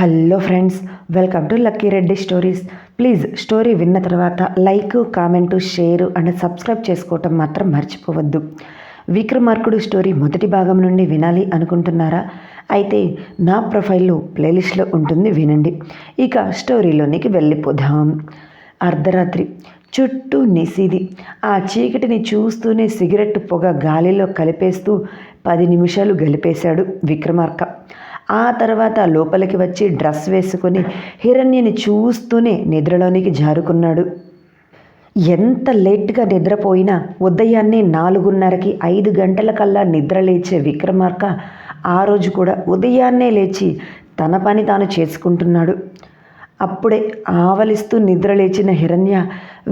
Hello friends welcome to Lucky Reddy stories. Please story విన్న తర్వాత like comment share and subscribe చేసుకోవటం మాత్రం మర్చిపోవద్దు. విక్రమార్కుడు స్టోరీ మొదటి భాగం నుండి వినాలి అనుకుంటున్నారా? అయితే నా ప్రొఫైల్లో ప్లేలిస్ట్లో ఉంటుంది వినండి. ఇక స్టోరీలోనికి వెళ్ళిపోదాం. అర్ధరాత్రి. చుట్టూ నిసిది. ఆ చీకటిని చూస్తూనే సిగరెట్ పొగ గాలిలో కలిపేస్తూ పది నిమిషాలు గలిపేశాడు విక్రమార్క. ఆ తర్వాత లోపలికి వచ్చి డ్రెస్ వేసుకొని హిరణ్యని చూస్తూనే నిద్రలోనికి జారుకున్నాడు. ఎంత లేట్గా నిద్రపోయినా ఉదయాన్నే నాలుగున్నరకి ఐదు గంటల కల్లా నిద్ర లేచే విక్రమార్క ఆ రోజు కూడా ఉదయాన్నే లేచి తన పని తాను చేసుకుంటున్నాడు. అప్పుడే ఆవలిస్తూ నిద్ర లేచిన హిరణ్య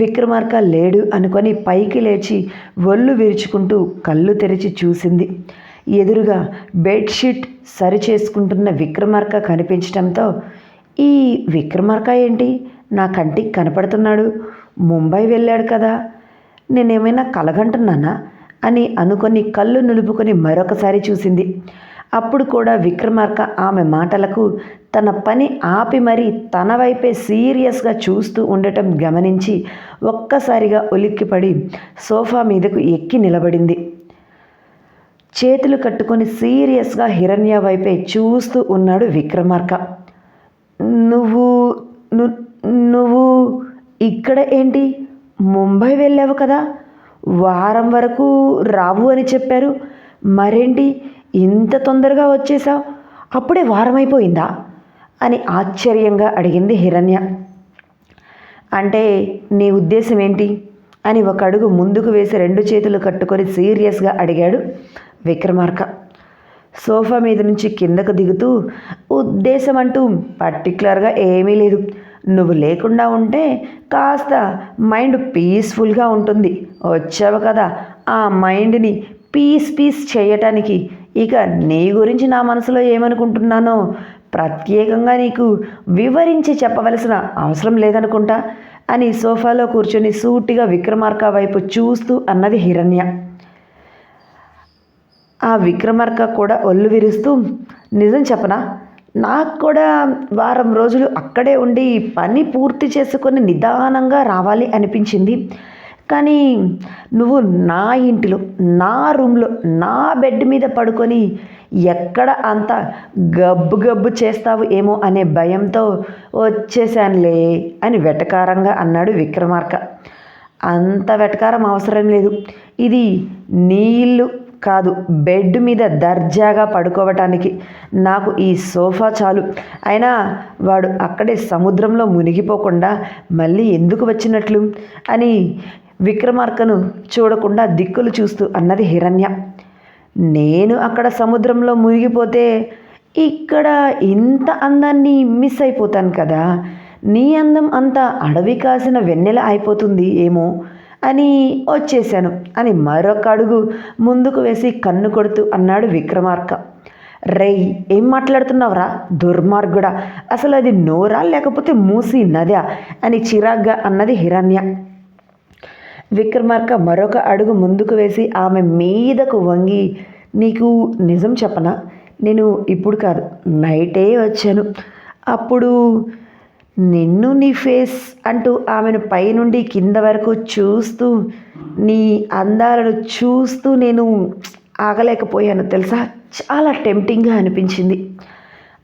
విక్రమార్క లేడు అనుకొని పైకి లేచి ఒళ్ళు విరుచుకుంటూ కళ్ళు తెరిచి చూసింది. ఎదురుగా బెడ్షీట్ సరి చేసుకుంటున్న విక్రమార్క కనిపించడంతో ఈ విక్రమార్క ఏంటి? నా కంటికి కనపడుతున్నాడు. ముంబై వెళ్ళాడు కదా. నేనేమైనా కలగంటున్నానా? అని అనుకొని కళ్ళు నిలుపుకొని మరొకసారి చూసింది. అప్పుడు కూడా విక్రమార్క ఆమె మాటలకు తన పని ఆపి మరీ తన వైపే సీరియస్గా చూస్తూ ఉండటం గమనించి ఒక్కసారిగా ఉలిక్కిపడి సోఫా మీదకు ఎక్కి నిలబడింది. చేతులు కట్టుకొని సీరియస్గా హిరణ్య వైపే చూస్తూ ఉన్నాడు విక్రమార్క. నువ్వు ను- నువ్వు ఇక్కడ ఏంటి? ముంబై వెళ్ళావు కదా? వారం వరకు రావు అని చెప్పారు. మరేంటి? ఇంత తొందరగా వచ్చేసావు? అప్పుడే వారం అయిపోయిందా? అని ఆశ్చర్యంగా అడిగింది హిరణ్య. అంటే నీ ఉద్దేశం ఏంటి? అని ఒక అడుగు ముందుకు వేసి రెండు చేతులు కట్టుకొని సీరియస్గా అడిగాడు విక్రమార్క. సోఫా మీద నుంచి కిందకు దిగుతూ ఉద్దేశం అంటూ పర్టికులర్గా ఏమీ లేదు. నువ్వు లేకుండా ఉంటే కాస్త మైండ్ పీస్ఫుల్గా ఉంటుంది. వచ్చావు కదా ఆ మైండ్ని పీస్ పీస్ చేయటానికి. ఇక నీ గురించి నా మనసులో ఏమనుకుంటున్నానో ప్రత్యేకంగా నీకు వివరించి చెప్పవలసిన అవసరం లేదనుకుంటా అని సోఫాలో కూర్చొని సూటిగా విక్రమార్క వైపు చూస్తూ అన్నది హిరణ్య. ఆ విక్రమార్క కూడా ఒళ్ళు విరుస్తూ నిజం చెప్పనా? నాకు కూడా వారం రోజులు అక్కడే ఉండి పని పూర్తి చేసుకొని నిదానంగా రావాలి అనిపించింది. కానీ నువ్వు నా ఇంటిలో నా రూమ్లో నా బెడ్ మీద పడుకొని ఎక్కడ అంత గబ్బు గబ్బు చేస్తావు ఏమో అనే భయంతో వచ్చేసానులే అని వెటకారంగా అన్నాడు విక్రమార్క. అంత వెటకారం అవసరం లేదు. ఇది నీళ్ళు కాదు బెడ్ మీద దర్జాగా పడుకోవటానికి. నాకు ఈ సోఫా చాలు. అయినా వాడు అక్కడే సముద్రంలో మునిగిపోకుండా మళ్ళీ ఎందుకు వచ్చినట్లు? అని విక్రమార్కను చూడకుండా దిక్కులు చూస్తూ అన్నది హిరణ్య. నేను అక్కడ సముద్రంలో మునిగిపోతే ఇక్కడ ఇంత అందాన్ని మిస్ అయిపోతాను కదా. నీ అందం అంతా అడవి కాసిన వెన్నెల అయిపోతుంది ఏమో. అని వచ్చేసాను అని మరొక అడుగు ముందుకు వేసి కన్ను కొడుతూ అన్నాడు విక్రమార్క. రేయ్ ఏం మాట్లాడుతున్నావురా? దుర్మార్గుడా. అసలు అది నోరా లేకపోతే మూసి నదా? అని చిరాగ్గా అన్నది హిరణ్య. విక్రమార్క మరొక అడుగు ముందుకు వేసి ఆమె మీదకు వంగి నీకు నిజం చెప్పనా? నేను ఇప్పుడు కాదు నైటే వచ్చాను. అప్పుడు నిన్ను నీ ఫేస్ అంటూ ఆమెను పైనుండి కింద వరకు చూస్తూ నీ అందాలను చూస్తూ నేను ఆగలేకపోయాను. తెలుసా? చాలా టెంప్టింగ్గా అనిపించింది.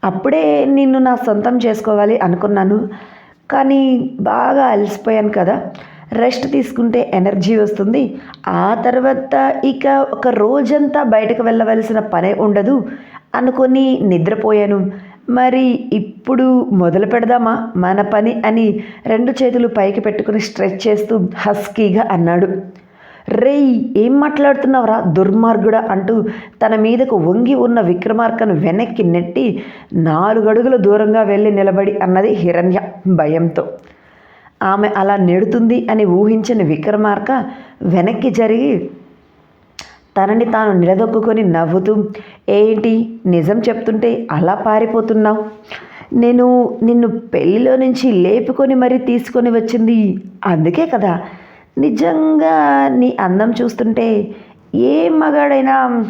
అప్పుడే నిన్ను నా సొంతం చేసుకోవాలి అనుకున్నాను. కానీ బాగా అలసిపోయాను కదా. రెస్ట్ తీసుకుంటే ఎనర్జీ వస్తుంది. ఆ తర్వాత ఇక ఒక రోజంతా బయటకు వెళ్ళవలసిన పనే ఉండదు అనుకొని నిద్రపోయాను. మరి ఇప్పుడు మొదలు పెడదామా? మన పని అని రెండు చేతులు పైకి పెట్టుకుని స్ట్రెచ్ చేస్తూ హస్కీగా అన్నాడు. రేయ్ ఏం మాట్లాడుతున్నావురా? దుర్మార్గుడా అంటూ తన మీదకు వంగి ఉన్న విక్రమార్కను వెనక్కి నెట్టి నాలుగడుగుల దూరంగా వెళ్ళి నిలబడి అన్నది హిరణ్య భయంతో. ఆమె అలా నెడుతుంది అని ఊహించిన విక్రమార్క వెనక్కి జరిగి తనని తాను నిలదొక్కుని నవ్వుతూ ఏంటి? నిజం చెప్తుంటే అలా పారిపోతున్నావు? నేను నిన్ను పెళ్ళిలో నుంచి లేపుకొని మరీ తీసుకొని వచ్చింది. అందుకే కదా. నిజంగా నీ అందం చూస్తుంటే ఏ మగాడైనా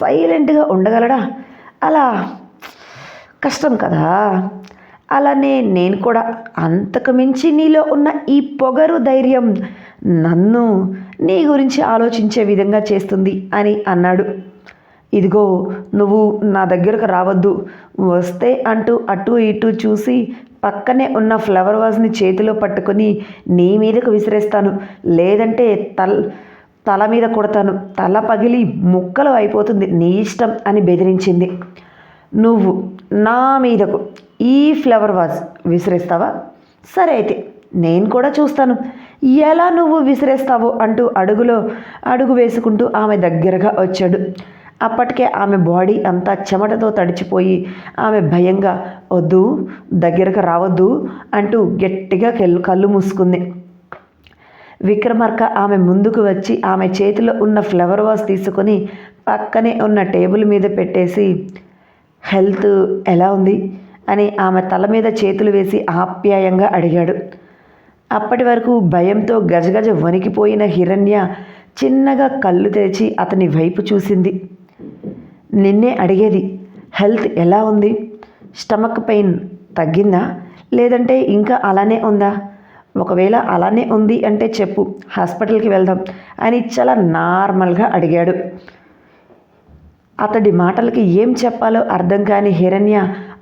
సైలెంట్గా ఉండగలడా? అలా కష్టం కదా. అలానే నేను కూడా అంతకు మించి నీలో ఉన్న ఈ పొగరు ధైర్యం నన్ను నీ గురించి ఆలోచించే విధంగా చేస్తుంది అని అన్నాడు. ఇదిగో నువ్వు నా దగ్గరకు రావద్దు. వస్తే అంటూ అటు ఇటు చూసి పక్కనే ఉన్న ఫ్లవర్ వాజ్ని చేతిలో పట్టుకొని నీ మీదకు విసిరేస్తాను. లేదంటే తల్ తల మీద కొడతాను. తల పగిలి ముక్కలు అయిపోతుంది నీ ఇష్టం అని బెదిరించింది. నువ్వు నా మీదకు ఈ ఫ్లవర్ వాజ్ విసిరేస్తావా? సరే అయితే. నేను కూడా చూస్తాను. ఎలా నువ్వు విసిరేస్తావో అంటూ అడుగులో అడుగు వేసుకుంటూ ఆమె దగ్గరగా వచ్చాడు. అప్పటికే ఆమె బాడీ అంతా చెమటతో తడిచిపోయి ఆమె భయంగా వద్దు దగ్గరకు రావద్దు అంటూ గట్టిగా కళ్ళు కళ్ళు మూసుకుంది. విక్రమార్క ఆమె ముందుకు వచ్చి ఆమె చేతిలో ఉన్న ఫ్లవర్ వాస్ తీసుకొని పక్కనే ఉన్న టేబుల్ మీద పెట్టేసి హెల్త్ ఎలా ఉంది? అని ఆమె తల మీద చేతులు వేసి ఆప్యాయంగా అడిగాడు. అప్పటి వరకు భయంతో గజగజ వణికిపోయిన హిరణ్య చిన్నగా కళ్ళు తెరిచి అతని వైపు చూసింది. నిన్నే అడిగేది హెల్త్ ఎలా ఉంది? స్టమక్ పెయిన్ తగ్గిందా? లేదంటే ఇంకా అలానే ఉందా? ఒకవేళ అలానే ఉంది అంటే చెప్పు హాస్పిటల్కి వెళ్దాం అని చాలా నార్మల్గా అడిగాడు. అతడి మాటలకి ఏం చెప్పాలో అర్థం కాని హిరణ్య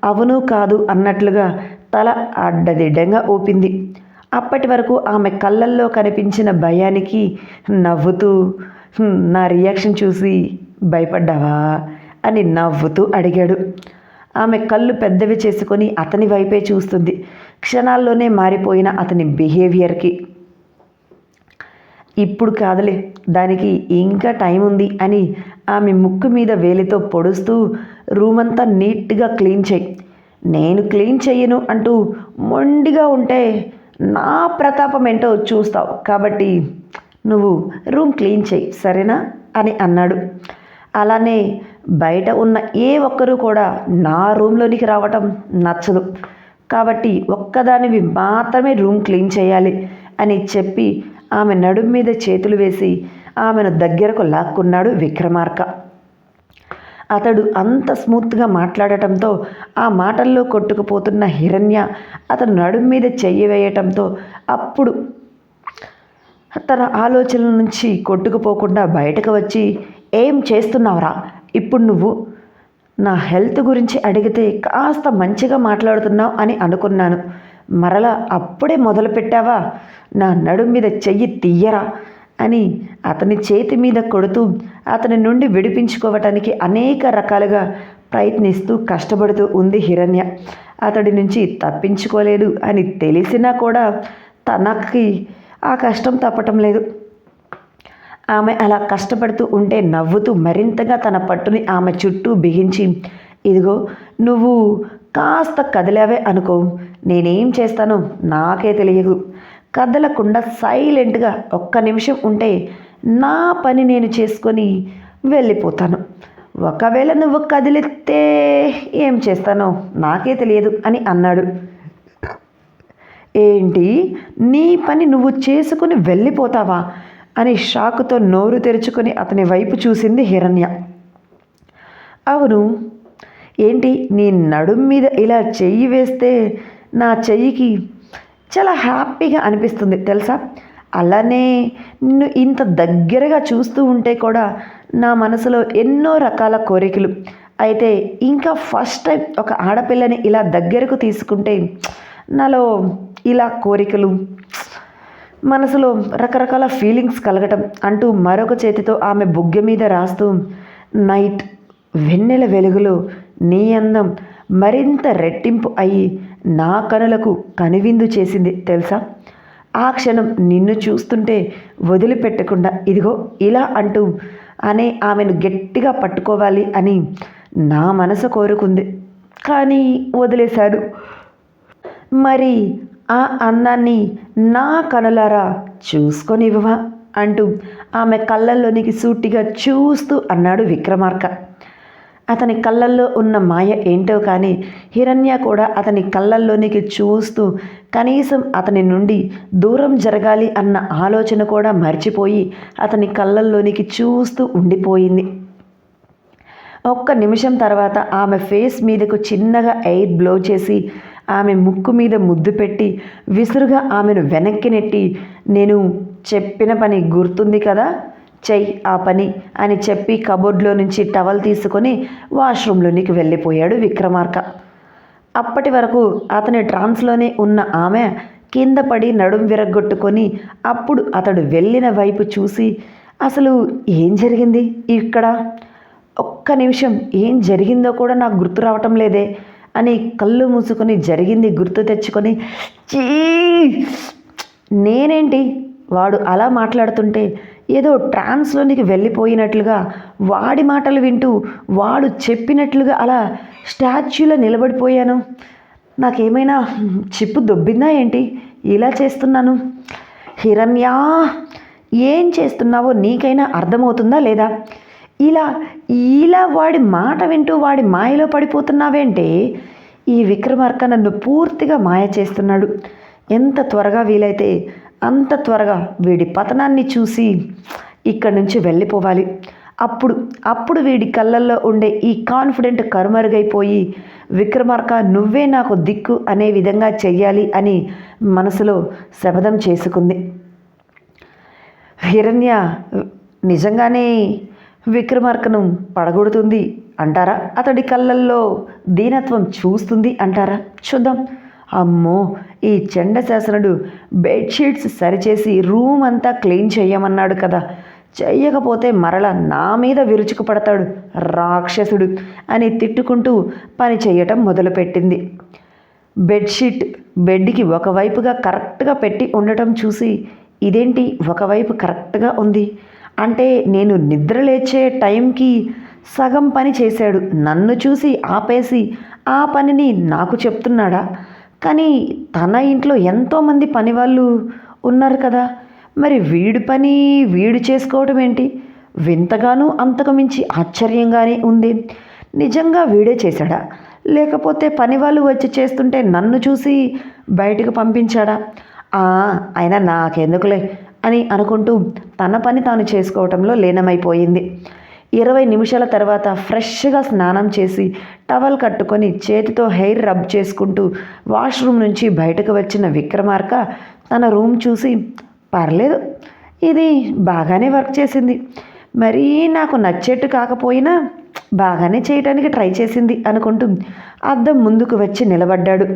అవును కాదు అన్నట్లుగా తల అడ్డదిడ్డంగా ఊపింది. అప్పటి వరకు ఆమె కళ్ళల్లో కనిపించిన భయానికి నవ్వుతూ నా రియాక్షన్ చూసి భయపడ్డావా? అని నవ్వుతూ అడిగాడు. ఆమె కళ్ళు పెద్దవి చేసుకొని అతని వైపే చూస్తుంది. క్షణాల్లోనే మారిపోయిన అతని బిహేవియర్కి. ఇప్పుడు కాదులే దానికి ఇంకా టైం ఉంది అని ఆమె ముక్కు మీద వేలితో పొడుస్తూ రూమ్ అంతా నీట్గా క్లీన్ చేయి. నేను క్లీన్ చెయ్యను అంటూ మొండిగా ఉంటే నా ప్రతాపం ఏంటో చూస్తావు. కాబట్టి నువ్వు రూమ్ క్లీన్ చేయి సరేనా? అని అన్నాడు. అలానే బయట ఉన్న ఏ ఒక్కరూ కూడా నా రూమ్లోనికి రావటం నచ్చదు. కాబట్టి ఒక్కదానివి మాత్రమే రూమ్ క్లీన్ చేయాలి అని చెప్పి ఆమె నడుం మీద చేతులు వేసి ఆమెను దగ్గరకు లాక్కున్నాడు విక్రమార్క. అతడు అంత స్మూత్గా మాట్లాడటంతో ఆ మాటల్లో కొట్టుకుపోతున్న హిరణ్య అతను నడుం మీద చెయ్యి వేయటంతో అప్పుడు తన ఆలోచనల నుంచి కొట్టుకుపోకుండా బయటకు వచ్చి ఏం చేస్తున్నావురా? ఇప్పుడు నువ్వు నా హెల్త్ గురించి అడిగితే కాస్త మంచిగా మాట్లాడుతున్నావు అని అనుకున్నాను. మరలా అప్పుడే మొదలు పెట్టావా నా నడుం మీద చెయ్యి తీయరా? అని అతని చేతి మీద కొడుతూ అతని నుండి విడిపించుకోవటానికి అనేక రకాలుగా ప్రయత్నిస్తూ కష్టపడుతూ ఉంది హిరణ్య. అతడి నుంచి తప్పించుకోలేదు అని తెలిసినా కూడా తనకి ఆ కష్టం తప్పటం లేదు. ఆమె అలా కష్టపడుతూ ఉంటే నవ్వుతూ మరింతగా తన పట్టుని ఆమె చుట్టూ బిగించి ఇదిగో నువ్వు కాస్త కదిలావే అనుకో. నేనేం చేస్తానో నాకే తెలియదు. కదలకుండా సైలెంట్గా ఒక్క నిమిషం ఉంటే నా పని నేను చేసుకొని వెళ్ళిపోతాను. ఒకవేళ నువ్వు కదిలితే ఏం చేస్తానో నాకే తెలియదు అని అన్నాడు. ఏంటి? నీ పని నువ్వు చేసుకుని వెళ్ళిపోతావా? అని షాకుతో నోరు తెరుచుకొని అతని వైపు చూసింది హిరణ్య. అవును. ఏంటి? నీ నడుం మీద ఇలా చెయ్యి వేస్తే నా చెయ్యికి చాలా హ్యాపీగా అనిపిస్తుంది తెలుసా? అలానే నిన్ను ఇంత దగ్గరగా చూస్తూ ఉంటే కూడా నా మనసులో ఎన్నో రకాల కోరికలు. అయితే ఇంకా ఫస్ట్ టైం ఒక ఆడపిల్లని ఇలా దగ్గరకు తీసుకుంటే నాలో ఇలా కోరికలు మనసులో రకరకాల ఫీలింగ్స్ కలగటం అంటూ మరొక చేతితో ఆమె బుగ్గ మీద రాస్తూ నైట్ వెన్నెల వెలుగులో నీ అందం మరింత రెట్టింపు అయ్యి నా కనులకు కనువిందు చేసింది తెలుసా? ఆ క్షణం నిన్ను చూస్తుంటే వదిలిపెట్టకుండా ఇదిగో ఇలా అంటూ అనే ఆమెను గట్టిగా పట్టుకోవాలి అని నా మనసు కోరుకుంది. కానీ వదిలేశాడు. మరి ఆ అందాన్ని నా కనులారా చూసుకొనివ్వవా? అంటూ ఆమె కళ్ళల్లోనికి సూటిగా చూస్తూ అన్నాడు విక్రమార్క. అతని కళ్ళల్లో ఉన్న మాయ ఏంటో కానీ హిరణ్య కూడా అతని కళ్ళల్లోనికి చూస్తూ కనీసం అతని నుండి దూరం జరగాలి అన్న ఆలోచన కూడా మర్చిపోయి అతని కళ్ళల్లోనికి చూస్తూ ఉండిపోయింది. ఒక్క నిమిషం తర్వాత ఆమె ఫేస్ మీదకు చిన్నగా ఎయిర్ బ్లో చేసి ఆమె ముక్కు మీద ముద్దు పెట్టి విసురుగా ఆమెను వెనక్కి నెట్టి నేను చెప్పిన పని గుర్తుంది కదా? చెయ్యి ఆ పని అని చెప్పి కబోర్డ్లో నుంచి టవల్ తీసుకొని వాష్రూమ్లోనికి వెళ్ళిపోయాడు విక్రమార్క. అప్పటి వరకు అతని ట్రాన్స్లోనే ఉన్న ఆమె కింద పడి నడుం విరగ్గొట్టుకొని అప్పుడు అతడు వెళ్ళిన వైపు చూసి అసలు ఏం జరిగింది ఇక్కడ? ఒక్క నిమిషం ఏం జరిగిందో కూడా నాకు గుర్తు రావటం లేదే అని కళ్ళు మూసుకొని జరిగింది గుర్తు తెచ్చుకొని చీ! నేనేంటి? వాడు అలా మాట్లాడుతుంటే ఏదో ట్రాన్స్లోనికి వెళ్ళిపోయినట్లుగా వాడి మాటలు వింటూ వాడు చెప్పినట్లుగా అలా స్టాచ్యూలో నిలబడిపోయాను. నాకేమైనా చిప్పు దొబ్బిందా ఏంటి? ఇలా చేస్తున్నాను. హిరణ్యా ఏం చేస్తున్నావో నీకైనా అర్థమవుతుందా లేదా? ఇలా ఇలా వాడి మాట వింటూ వాడి మాయలో పడిపోతున్నావేంటే? ఈ విక్రమార్క నన్ను పూర్తిగా మాయ చేస్తున్నాడు. ఎంత త్వరగా వీలైతే అంత త్వరగా వీడి పతనాన్ని చూసి ఇక్కడి నుంచి వెళ్ళిపోవాలి. అప్పుడు అప్పుడు వీడి కళ్ళల్లో ఉండే ఈ కాన్ఫిడెంట్ కరుమరుగైపోయి విక్రమార్క నువ్వే నాకు దిక్కు అనే విధంగా చెయ్యాలి అని మనసులో శపథం చేసుకుంది. హిరణ్య నిజంగానే విక్రమార్కను పడగొడుతుంది అంటారా? అతడి కళ్ళల్లో దీనత్వం చూస్తుంది అంటారా? చూద్దాం. అమ్మో ఈ చండశాసనుడు బెడ్షీట్స్ సరిచేసి రూమ్ అంతా క్లీన్ చేయమన్నాడు కదా. చెయ్యకపోతే మరల నా మీద విరుచుకు పడతాడు రాక్షసుడు అని తిట్టుకుంటూ పని చేయటం మొదలుపెట్టింది. బెడ్షీట్ బెడ్కి ఒకవైపుగా కరెక్ట్గా పెట్టి ఉండటం చూసి ఇదేంటి ఒకవైపు కరెక్ట్గా ఉంది? అంటే నేను నిద్ర లేచే టైంకి సగం పని చేశాడు. నన్ను చూసి ఆపేసి ఆ పనిని నాకు చెప్తున్నాడా? కానీ తన ఇంట్లో ఎంతోమంది పని వాళ్ళు ఉన్నారు కదా. మరి వీడి పని వీడు చేసుకోవడం ఏంటి? వింతగానూ అంతకు మించి ఆశ్చర్యంగానే ఉంది. నిజంగా వీడే చేశాడా? లేకపోతే పని వాళ్ళు వచ్చి చేస్తుంటే నన్ను చూసి బయటకు పంపించాడా? అయినా నాకెందుకులే అని అనుకుంటూ తన పని తాను చేసుకోవటంలో లీనమైపోయింది. ఇరవై నిమిషాల తర్వాత ఫ్రెష్గా స్నానం చేసి టవల్ కట్టుకొని చేతితో హెయిర్ రబ్ చేసుకుంటూ వాష్రూమ్ నుంచి బయటకు వచ్చిన విక్రమార్క తన రూమ్ చూసి పర్లేదు ఇది బాగానే వర్క్ చేసింది. మరీ నాకు నచ్చేట్టు కాకపోయినా బాగానే చేయటానికి ట్రై చేసింది అనుకుంటూ అద్దం ముందుకు వచ్చి నిలబడ్డాడు.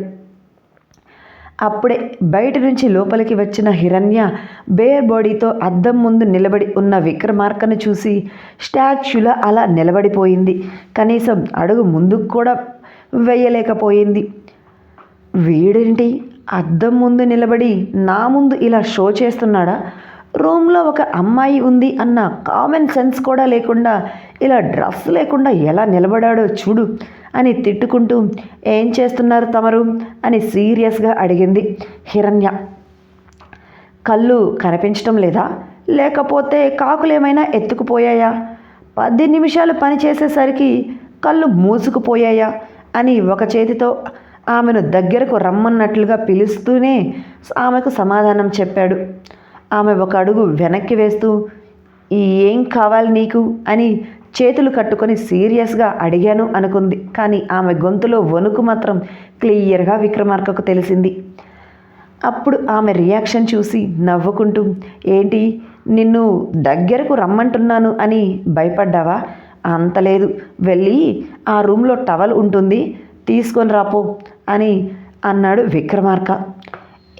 అప్పుడే బయట నుంచి లోపలికి వచ్చిన హిరణ్య బేర్ బాడీతో అద్దం ముందు నిలబడి ఉన్న విక్రమార్కను చూసి స్టాచ్యూలా అలా నిలబడిపోయింది. కనీసం అడుగు ముందుకు కూడా వేయలేకపోయింది. వీడేంటి? అద్దం ముందు నిలబడి నా ముందు ఇలా షో చేస్తున్నాడా? రూమ్లో ఒక అమ్మాయి ఉంది అన్న కామన్ సెన్స్ కూడా లేకుండా ఇలా డ్రెస్ లేకుండా ఎలా నిలబడాడో చూడు అని తిట్టుకుంటూ ఏం చేస్తున్నారు తమరు అని సీరియస్గా అడిగింది హిరణ్య. కళ్ళు కనిపించటం లేదా? లేకపోతే కాకులేమైనా ఎత్తుకుపోయాయా? పది నిమిషాలు పని చేసేసరికి కళ్ళు మూసుకుపోయాయా? అని ఒక చేతితో ఆమెను దగ్గరకు రమ్మన్నట్లుగా పిలుస్తూనే ఆమెకు సమాధానం చెప్పాడు. ఆమె ఒక అడుగు వెనక్కి వేస్తూ ఏం కావాలి నీకు? అని చేతులు కట్టుకొని సీరియస్గా అడిగాను అనుకుంది. కానీ ఆమె గొంతులో వణుకు మాత్రం క్లియర్గా విక్రమార్కకు తెలిసింది. అప్పుడు ఆమె రియాక్షన్ చూసి నవ్వుకుంటూ ఏంటి నిన్ను దగ్గరకు రమ్మంటున్నాను అని భయపడ్డావా? అంతలేదు వెళ్ళి ఆ రూమ్లో టవల్ ఉంటుంది తీసుకొని రాపో అని అన్నాడు విక్రమార్క.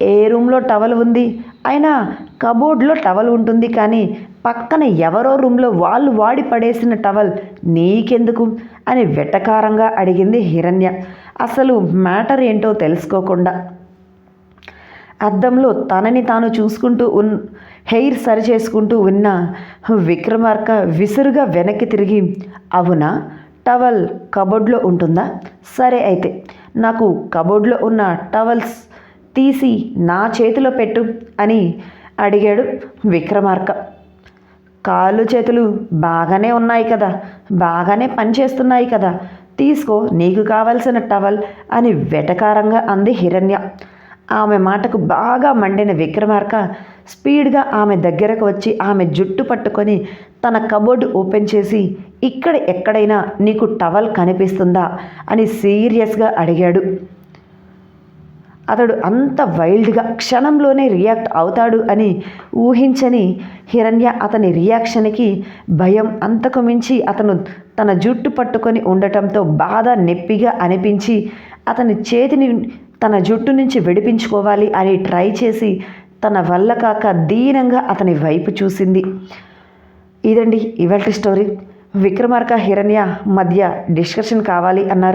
ఏ రూమ్లో టవల్ ఉంది? అయినా కబోర్డ్లో టవల్ ఉంటుంది కానీ పక్కన ఎవరో రూమ్లో వాళ్ళు వాడి పడేసిన టవల్ నీకెందుకు? అని వెటకారంగా అడిగింది హిరణ్య. అసలు మ్యాటర్ ఏంటో తెలుసుకోకుండా. అద్దంలో తనని తాను చూసుకుంటూ ఉన్ హెయిర్ సరి చేసుకుంటూ ఉన్న విక్రమార్క విసురుగా వెనక్కి తిరిగి అవునా? టవల్ కబోర్డ్లో ఉంటుందా? సరే అయితే. నాకు కబోర్డ్లో ఉన్న టవల్స్ తీసి నా చేతిలో పెట్టు అని అడిగాడు విక్రమార్క. కాళ్ళు చేతులు బాగానే ఉన్నాయి కదా బాగానే పనిచేస్తున్నాయి కదా తీసుకో నీకు కావలసిన టవల్ అని వెటకారంగా అంది హిరణ్య. ఆమె మాటకు బాగా మండిన విక్రమార్క స్పీడ్గా ఆమె దగ్గరకు వచ్చి ఆమె జుట్టు పట్టుకొని తన కబోర్డు ఓపెన్ చేసి ఇక్కడ ఎక్కడైనా నీకు టవల్ కనిపిస్తుందా? అని సీరియస్గా అడిగాడు. అతడు అంత వైల్డ్గా క్షణంలోనే రియాక్ట్ అవుతాడు అని ఊహించని హిరణ్య అతని రియాక్షన్కి భయం అంతకు మించి అతను తన జుట్టు పట్టుకొని ఉండటంతో బాధ నొప్పిగా అనిపించి అతని చేతిని తన జుట్టు నుంచి విడిపించుకోవాలి అని ట్రై చేసి తన వల్ల కాక దీనంగా అతని వైపు చూసింది. ఇదండి ఇవాళ స్టోరీ. విక్రమార్క హిరణ్య మధ్య డిస్కషన్ కావాలి అన్నారు.